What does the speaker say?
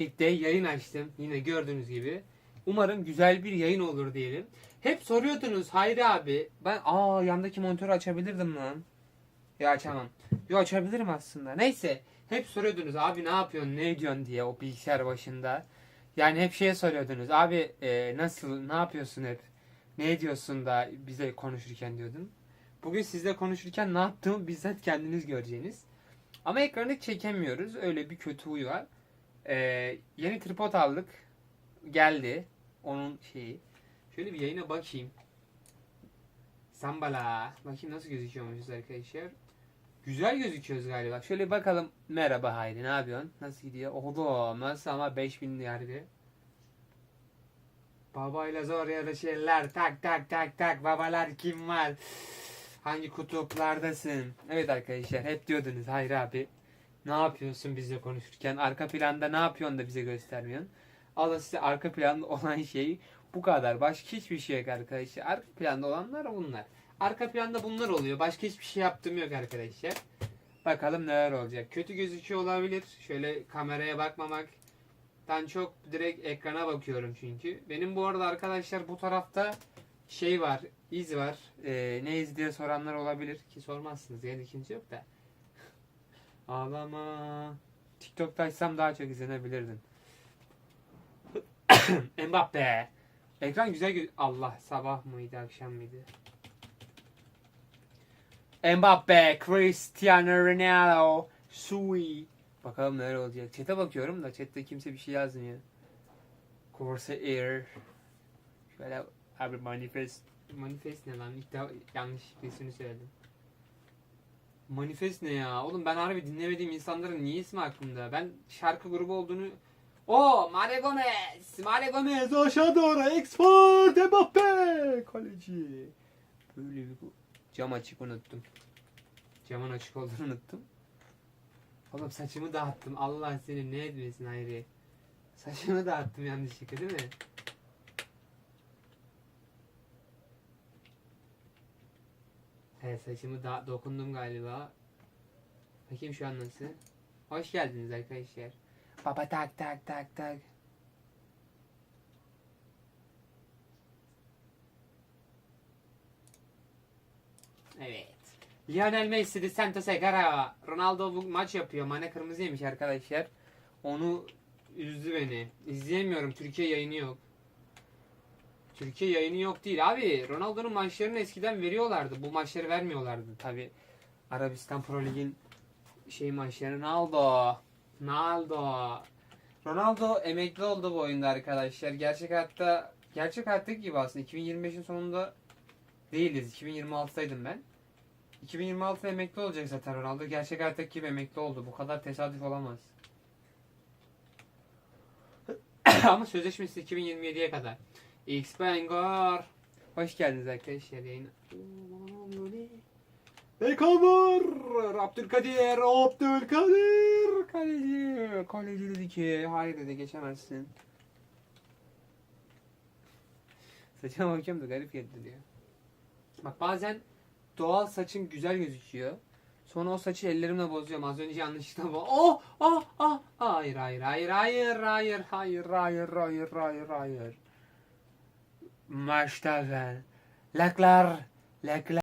birlikte yayın açtım. Yine gördüğünüz gibi. Umarım güzel bir yayın olur diyelim. Hep soruyordunuz Hayri abi. Ben aa yandaki monitörü açabilirdim lan. Ya açamam. Yo açabilirim aslında. Neyse. Hep soruyordunuz abi ne yapıyorsun ne ediyorsun diye o bilgisayar başında. Yani hep şeye soruyordunuz. Abi e, nasıl ne yapıyorsun hep? Ne ediyorsun da bize konuşurken diyordum. Bugün sizle konuşurken ne yaptığımı bizzat kendiniz göreceğiniz. Ama ekranı çekemiyoruz. Öyle bir kötü huy var. Ee, yeni tripod aldık. Geldi. Onun şeyi. Şöyle bir yayına bakayım. Sambala. Bakayım nasıl gözüküyormuşuz arkadaşlar. Güzel gözüküyoruz galiba. Şöyle bakalım. Merhaba Hayri ne yapıyorsun? Nasıl gidiyor? Oldu. Nasıl ama 5000 yerde. Babayla zor yarışırlar. Tak tak tak tak. Babalar kim var? Hangi kutuplardasın? Evet arkadaşlar hep diyordunuz Hayri abi. Ne yapıyorsun bizle konuşurken? Arka planda ne yapıyorsun da bize göstermiyorsun? Al da size arka planda olan şey bu kadar. Başka hiçbir şey yok arkadaşlar. Arka planda olanlar bunlar. Arka planda bunlar oluyor. Başka hiçbir şey yaptığım yok arkadaşlar. Bakalım neler olacak. Kötü gözüküyor olabilir. Şöyle kameraya bakmamaktan çok direkt ekrana bakıyorum çünkü. Benim bu arada arkadaşlar bu tarafta şey var, iz var. Ee, ne iz diye soranlar olabilir ki sormazsınız. Yani kimse yok da. Ağlama. TikTok'ta açsam daha çok izlenebilirdim. Mbappe. Ekran güzel gö- Allah sabah mıydı akşam mıydı? Mbappe, Cristiano Ronaldo, Sui. Bakalım neler olacak. Chat'e bakıyorum da chat'te kimse bir şey yazmıyor. Corsair. Şöyle abi manifest. Manifest ne lan? İlk defa yanlış ismini söyledim. Manifest ne ya? Oğlum ben harbi dinlemediğim insanların niye ismi aklımda? Ben şarkı grubu olduğunu... O Mare Gomez! Mare Gomez aşağı doğru export Mbappe! Kaleci. Böyle bir cam açık unuttum. Camın açık olduğunu unuttum. Oğlum saçımı dağıttım. Allah seni ne etmesin Hayri. Saçımı dağıttım yanlışlıkla değil mi? Evet saçımı da dokundum galiba. Bakayım şu an nasıl. Hoş geldiniz arkadaşlar. Baba tak tak tak tak. Evet. Lionel Messi de Santos'a Gara. Ronaldo bu maç yapıyor. Mane kırmızı yemiş arkadaşlar. Onu üzdü beni. İzleyemiyorum. Türkiye yayını yok. Türkiye yayını yok değil. Abi Ronaldo'nun maçlarını eskiden veriyorlardı. Bu maçları vermiyorlardı tabi. Arabistan Pro Lig'in şey maçları. Ronaldo. Ronaldo. Ronaldo emekli oldu bu oyunda arkadaşlar. Gerçek hayatta gerçek hayattaki gibi aslında. 2025'in sonunda değiliz. 2026'daydım ben. 2026'da emekli olacak zaten Ronaldo. Gerçek hayattaki gibi emekli oldu. Bu kadar tesadüf olamaz. Ama sözleşmesi 2027'ye kadar. X Bangor. Hoş geldiniz arkadaşlar yayına. Bekamur. Abdülkadir. Abdülkadir. Kaleci. Kaleci dedi ki hayır dedi geçemezsin. Saçıma bakıyorum da garip geldi diyor. Bak bazen doğal saçım güzel gözüküyor. Sonra o saçı ellerimle bozuyorum. Az önce yanlışlıkla bu. Oh, oh, oh. Hayır, hayır, hayır, hayır, hayır, hayır, hayır, hayır, hayır, hayır. Maştaven. Lekler. Lekler.